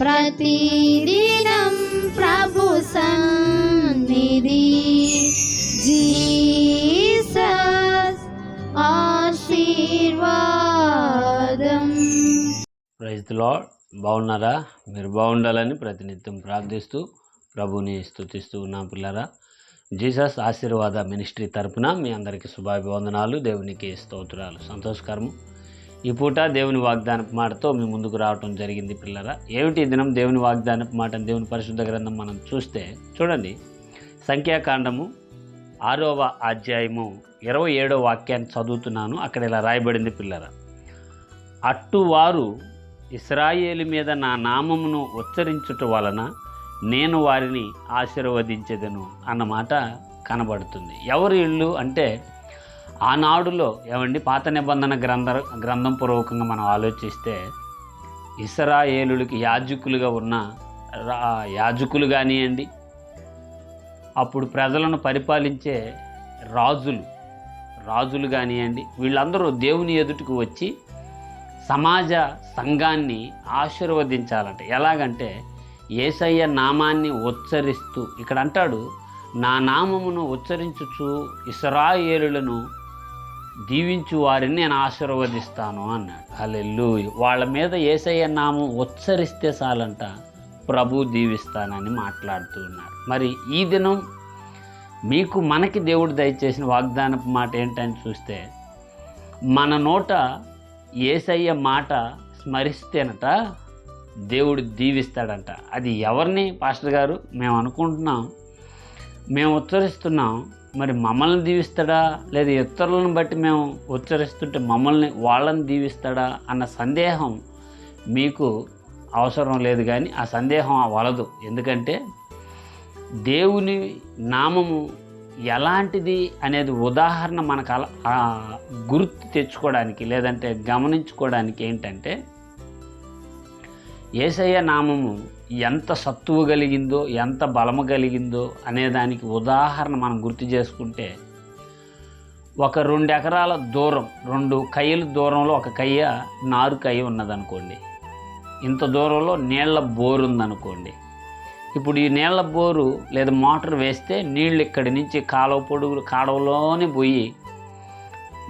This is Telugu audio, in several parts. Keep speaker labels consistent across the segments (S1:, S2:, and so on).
S1: ప్రతిదినం ప్రభు సన్నిధి. జీసస్ ఆశీర్వాదం.
S2: ప్రైజ్ బాగున్నారా? మీరు బాగుండాలని ప్రతినిత్యం ప్రార్థిస్తూ ప్రభుని స్థుతిస్తూ ఉన్నాం పిల్లరా. జీసస్ ఆశీర్వాద మినిస్ట్రీ తరపున మీ అందరికీ శుభాభివందనాలు దేవునికి స్తోత్రాలు. సంతోషకరము. ఈ పూట దేవుని వాగ్దానపు మాటతో మీ ముందుకు రావటం జరిగింది పిల్లరా. ఏమిటి ఈ దినం దేవుని వాగ్దానపు మాట దేవుని పరిశుద్ధ గ్రంథం మనం చూస్తే? చూడండి. సంఖ్యాకాండము ఆరవ అధ్యాయము ఇరవై ఏడవ వాక్యాన్ని చదువుతున్నాను. అక్కడ ఇలా రాయబడింది పిల్లరా. అట్టువారు ఇస్రాయేలు మీద నా నామమును ఉచ్చరించుట వలన నేను వారిని ఆశీర్వదించేదను అన్నమాట కనబడుతుంది. ఎవరు ఇళ్ళు అంటే ఆనాడులో ఏమండి పాత నిబంధన గ్రంథ గ్రంథం పూర్వకంగా మనం ఆలోచిస్తే ఇస్రాయేలులకి యాజకులుగా ఉన్న రా- యాజకులు కానివ్వండి అప్పుడు ప్రజలను పరిపాలించే రాజులు రాజులు కానివ్వండి వీళ్ళందరూ దేవుని ఎదుటికి వచ్చి సమాజ సంఘాన్ని ఆశీర్వదించాలంట. ఎలాగంటే ఏసయ్య నామాన్ని ఉచ్చరిస్తూ ఇక్కడ అంటాడు నా నామమును ఉచ్చరించుచు ఇస్రాయేలులను దీవించు వారిని నేను ఆశీర్వదిస్తాను అన్నాడు. అల్లెల్లు వాళ్ళ మీద ఏసయ్య నామం ఉచ్చరిస్తే చాలంట ప్రభు దీవిస్తానని మాట్లాడుతూ ఉన్నారు. మరి ఈ దినం మీకు మనకి దేవుడు దయచేసిన వాగ్దానపు మాట ఏంటని చూస్తే మన నోట ఏసయ్య మాట స్మరిస్తేనట దేవుడు దీవిస్తాడంట. అది ఎవరిని? పాస్టర్ గారు మేము అనుకుంటున్నాం. మేము ఉచ్చరిస్తున్నాం. మరి మమ్మల్ని దీవిస్తాడా? లేదా ఇతరులను బట్టి మేము ఉచ్చరిస్తుంటే మమ్మల్ని వాళ్ళని దీవిస్తాడా? అన్న సందేహం మీకు అవసరం లేదు కానీ ఆ సందేహం వలదు. ఎందుకంటే దేవుని నామము ఎలాంటిది అనేది ఉదాహరణ మనకు అలా గుర్తు తెచ్చుకోవడానికి లేదంటే గమనించుకోవడానికి ఏంటంటే ఏసయ్య నామము ఎంత సత్తువు కలిగిందో ఎంత బలము కలిగిందో అనేదానికి ఉదాహరణ మనం గుర్తు చేసుకుంటే ఒక రెండు ఎకరాల దూరం రెండు కయ్యల దూరంలో ఒక కయ్య నారు కయ్య ఉన్నదనుకోండి. ఇంత దూరంలో నీళ్ళ బోరు ఉందనుకోండి. ఇప్పుడు ఈ నీళ్ళ బోరు లేదా మోటార్ వేస్తే నీళ్ళు ఇక్కడి నుంచి కాలువ పొడుగులు కాడవలోనే పోయి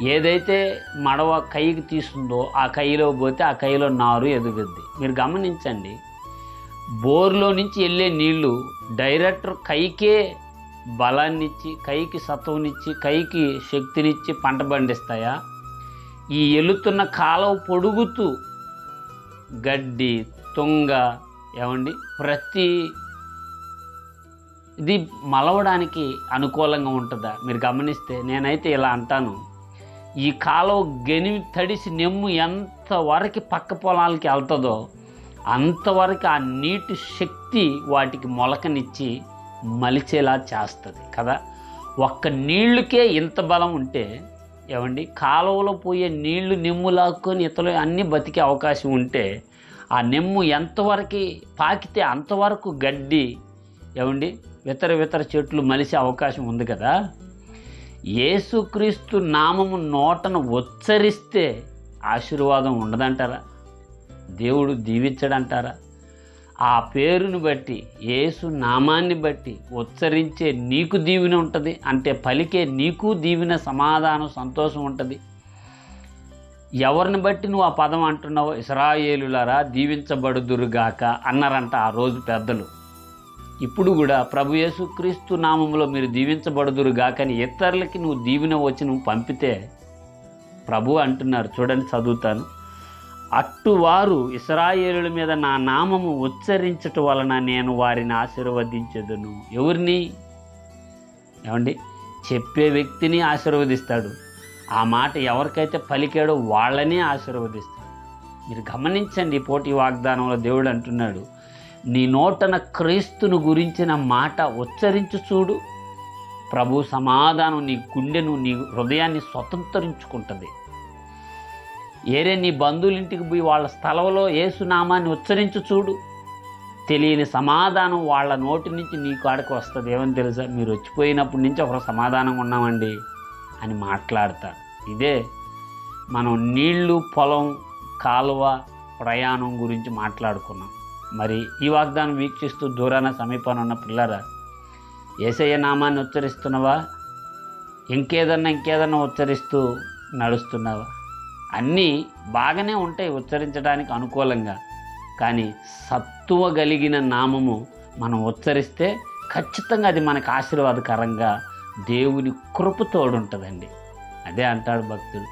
S2: ఏదైతే మడవ కైకి తీస్తుందో ఆ కైలో పోతే ఆ కైలో నారు ఎదుగుద్ది. మీరు గమనించండి బోర్లో నుంచి వెళ్ళే నీళ్ళు డైరెక్టర్ కైకే బలాన్నిచ్చి కైకి సత్వనిచ్చి కైకి శక్తినిచ్చి పంట పండిస్తాయా? ఈ ఎలుతున్న కాలువ పొడుగుతూ గడ్డి తుంగ ఏమండి? ప్రతి ఇది మలవడానికి అనుకూలంగా ఉంటుందా? మీరు గమనిస్తే నేనైతే ఇలా అంటాను. ఈ కాలువ గెనిమి తడిసి నెమ్ము ఎంతవరకు పక్క పొలాలకి వెళ్తుందో అంతవరకు ఆ నీటి శక్తి వాటికి మొలకనిచ్చి మలిచేలా చేస్తుంది కదా? ఒక్క నీళ్ళకే ఇంత బలం ఉంటే ఏమండి? కాలువలో పోయే నీళ్ళు నిమ్ము లాక్కొని ఇతరులు అన్నీ బతికే అవకాశం ఉంటే ఆ నిమ్ము ఎంతవరకు పాకితే అంతవరకు గడ్డి ఏమండి? ఇతర ఇతర చెట్లు మలిసే అవకాశం ఉంది కదా? యేసుక్రీస్తు నామము నోటను ఉచ్చరిస్తే ఆశీర్వాదం ఉండదంటారా? దేవుడు దీవించడంటారా? ఆ పేరును బట్టి యేసు నామాన్ని బట్టి ఉచ్చరించే నీకు దీవెన ఉంటుంది అంటే పలికే నీకు దీవెన సమాధానం సంతోషం ఉంటుంది. ఎవరిని బట్టి నువ్వు ఆ పదం అంటున్నావు ఇస్రాయేలులరా దీవించబడుదురుగాక అన్నారంట ఆ రోజు పెద్దలు. ఇప్పుడు కూడా ప్రభు యేసుక్రీస్తు నామంలో మీరు దీవించబడుదురు గాకని ఇతరులకి నువ్వు దీవెన వచ్చి నువ్వు పంపితే ప్రభు అంటున్నారు చూడండి చదువుతాను. అట్టువారు ఇస్రాయేలుల మీద నా నామము ఉచ్చరించటం వలన నేను వారిని ఆశీర్వదించదును. ఎవరిని? ఏమండి? చెప్పే వ్యక్తిని ఆశీర్వదిస్తాడు. ఆ మాట ఎవరికైతే పలికాడో వాళ్ళని ఆశీర్వదిస్తాడు. మీరు గమనించండి పోటీ వాగ్దానంలో దేవుడు అంటున్నాడు నీ నోటన క్రీస్తును గురించిన మాట ఉచ్చరించు చూడు. ప్రభు సమాధానం నీ గుండెను నీ హృదయాన్ని స్వతంత్రించుకుంటుంది. ఏరే నీ బంధువులింటికి పోయి వాళ్ళ స్థలంలో ఏసునామాన్ని ఉచ్చరించు చూడు. తెలియని సమాధానం వాళ్ళ నోటి నుంచి నీ కాడికి వస్తుంది. ఏమని తెలుసా? మీరు వచ్చిపోయినప్పటి నుంచి ఒక సమాధానంగా ఉన్నామండి అని మాట్లాడతారు ఇదే మనం నీళ్ళు పొలం కాలువ ప్రయాణం గురించి మాట్లాడుకున్నాం. మరి ఈ వాగ్దానం వీక్షిస్తూ దూరాన సమీపాన ఉన్న పిల్లరా ఏసయ్య నామాన్ని ఉచ్చరిస్తున్నావా? ఇంకేదన్నా ఇంకేదన్నా ఉచ్చరిస్తూ నడుస్తున్నావా? అన్నీ బాగానే ఉంటాయి ఉచ్చరించడానికి అనుకూలంగా. కానీ సత్తువ కలిగిన నామము మనం ఉచ్చరిస్తే ఖచ్చితంగా అది మనకు ఆశీర్వాదకరంగా దేవుని కృప తోడుంటుందండి. అదే అంటాడు భక్తుడు.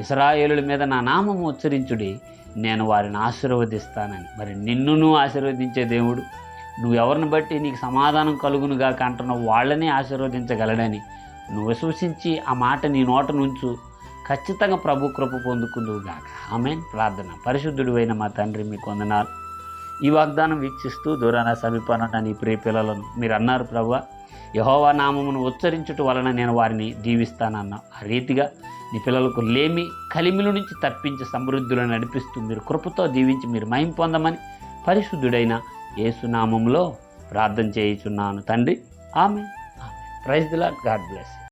S2: ఇస్రాయేలుల మీద నా నామము ఉచ్చరించుడి నేను వారిని ఆశీర్వదిస్తానని. మరి నిన్నును ఆశీర్వదించే దేవుడు నువ్వు ఎవరిని బట్టి నీకు సమాధానం కలుగునుగా అంటున్నావు వాళ్ళని ఆశీర్వదించగలడని. నువ్వు విశ్వసించి ఆ మాట నీ నోట నుంచు ఖచ్చితంగా ప్రభు కృప పొందుకుందువుగాక ఆమె ప్రార్థన. పరిశుద్ధుడు అయిన మా తండ్రి మీకు వందనాలు. ఈ వాగ్దానం వీక్షిస్తూ దూరాన సమీపాన నీ ప్రియ పిల్లలను మీరు అన్నారు ప్రభు. యహోవా నామమును ఉచ్చరించుట వలన నేను వారిని దీవిస్తానన్న ఆ రీతిగా నీ పిల్లలకు లేమి కలిమిల నుంచి తప్పించి సమృద్ధులను నడిపిస్తూ మీరు కృపతో దీవించి మీరు మహిం పొందమని పరిశుద్ధుడైన యేసునామంలో ప్రార్థన చేయుచున్నాను తండ్రి. ఆమె ఆమె ప్రైజ్ దిలా గాడ్ బ్లెస్